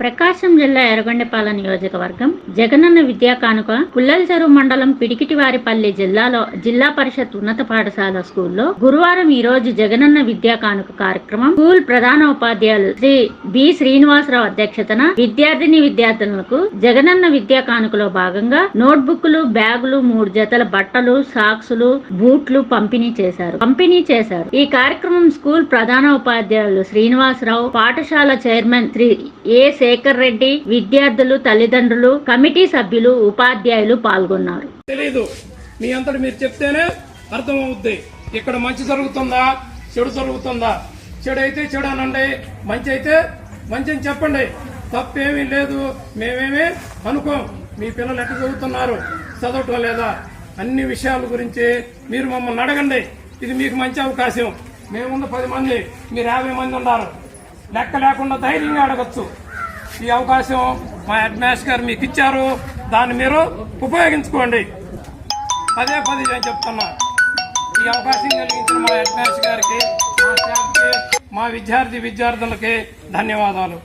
ప్రకాశం జిల్లా ఎర్రగొండపాలెం నియోజకవర్గం జగనన్న విద్యా కానుక పుల్లల చెరువు మండలం పిడికిటివారిపల్లి జిల్లాలో జిల్లా పరిషత్ ఉన్నత పాఠశాల స్కూల్లో గురువారం ఈ రోజు జగనన్న విద్యా కానుక కార్యక్రమం స్కూల్ ప్రధాన ఉపాధ్యాయులు శ్రీ బి శ్రీనివాసరావు అధ్యక్షతన విద్యార్థిని విద్యార్థులకు జగనన్న విద్యా కానుకలో భాగంగా నోట్బుక్లు బ్యాగులు మూడు జతల బట్టలు సాక్సులు బూట్లు పంపిణీ చేశారు. పంపిణీ చేశారు. ఈ కార్యక్రమం స్కూల్ ప్రధాన ఉపాధ్యాయులు శ్రీనివాసరావు పాఠశాల చైర్మన్ శ్రీ ఏ శేఖర్ రెడ్డి విద్యార్థులు తల్లిదండ్రులు కమిటీ సభ్యులు ఉపాధ్యాయులు పాల్గొన్నారు. తెలీదు. మీ అంతటి మీరు చెప్తేనే అర్థమవుద్ది. ఇక్కడ మంచి జరుగుతుందా? చెడు జరుగుతుందా? చెడు అయితే చెడు అనండి మంచి అయితే మంచి అని చెప్పండి. తప్పేమీ లేదు. మేమేమి అనుకోం. మీ పిల్లలు ఎక్కడ చదువుతున్నారు? చదవటం లేదా? అన్ని విషయాల గురించి మీరు మమ్మల్ని అడగండి. ఇది మీకు మంచి అవకాశం. మేమున్న పది మంది. మీరు యాభై మంది ఉన్నారు. లెక్క లేకుండా ధైర్యంగా అడగచ్చు. ఈ అవకాశం మా హెడ్ మాస్టర్ గారు మీకు ఇచ్చారు. దాన్ని మీరు ఉపయోగించుకోండి. పదే పది నేను చెప్తున్నా. ఈ అవకాశం కలిగించిన మా హెడ్ మాస్టర్ గారికి మా స్టాఫ్కి మా విద్యార్థి విద్యార్థులకి ధన్యవాదాలు.